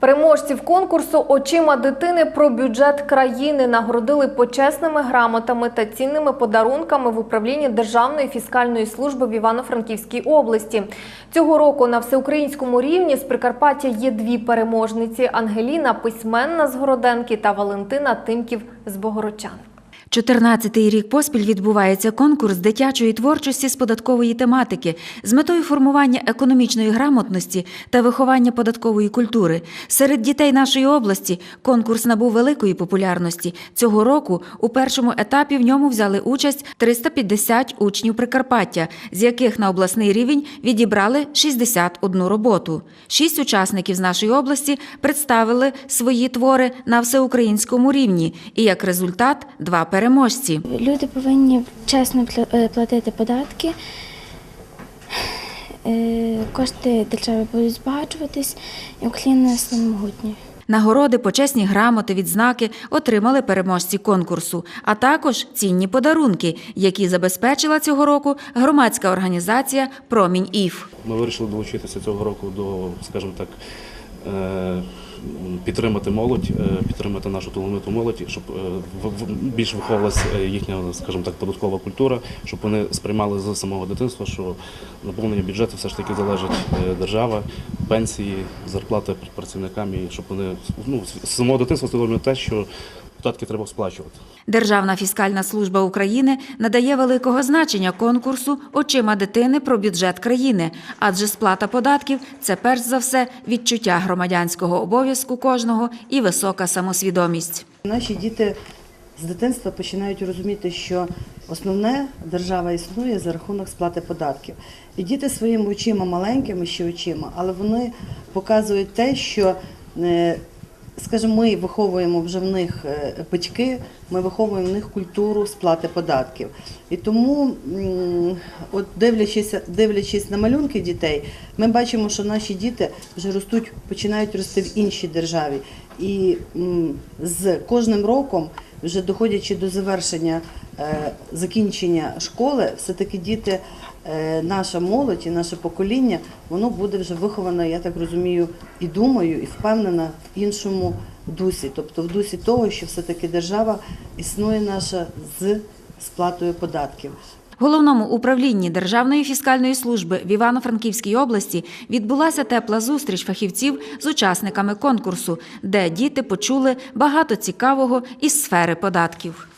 Переможців конкурсу Очима дитини про бюджет країни нагородили почесними грамотами та цінними подарунками в управлінні Державної фіскальної служби в Івано-Франківській області. Цього року на всеукраїнському рівні з Прикарпаття є дві переможниці: Ангеліна Письменна з Городенки та Валентина Тимків з Богородчан. 14-й рік поспіль відбувається конкурс дитячої творчості з податкової тематики з метою формування економічної грамотності та виховання податкової культури. Серед дітей нашої області конкурс набув великої популярності. Цього року у першому етапі в ньому взяли участь 350 учнів Прикарпаття, з яких на обласний рівень відібрали 61 роботу. Шість учасників з нашої області представили свої твори на всеукраїнському рівні, і як результат два переможці. Люди повинні чесно е, платити податки. Е, Кошти держави будуть збагачуватись, і Україна стане могутньою. Нагороди, почесні грамоти, відзнаки отримали переможці конкурсу, а також цінні подарунки, які забезпечила цього року громадська організація Промінь Ів. Ми вирішили долучитися цього року до, скажімо так, підтримати молодь, е, підтримати нашу талановиту молодь, щоб е, більш виховувалася їхня, скажімо так, податкова культура, щоб вони сприймали з самого дитинства, що наповнення бюджету все ж таки залежить е, держава, пенсії, зарплати працівникам, і щоб вони ну, з самого дитинства усвідомлювали те, що податки треба сплачувати. Державна фіскальна служба України надає великого значення конкурсу Очима дитини про бюджет країни, адже сплата податків це перш за все відчуття громадянського обов'язку кожного і висока самосвідомість. Наші діти з дитинства починають розуміти, що основне держава існує за рахунок сплати податків. І діти своїми очима, маленькими ще очима, але вони показують те, що, е, скажімо, ми виховуємо вже в них е, батьки, ми виховуємо в них культуру сплати податків. І тому, от дивлячись, дивлячись на малюнки дітей, ми бачимо, що наші діти вже ростуть, починають рости в іншій державі. І з кожним роком, вже доходячи до завершення закінчення школи, все-таки діти, е, наша молодь і наше покоління, воно буде вже виховано, я так розумію, і думаю, і впевнена в іншому дусі, тобто в дусі того, що все-таки держава існує наша з сплатою податків. Головному управлінні Державної фіскальної служби в Івано-Франківській області відбулася тепла зустріч фахівців з учасниками конкурсу, де діти почули багато цікавого із сфери податків.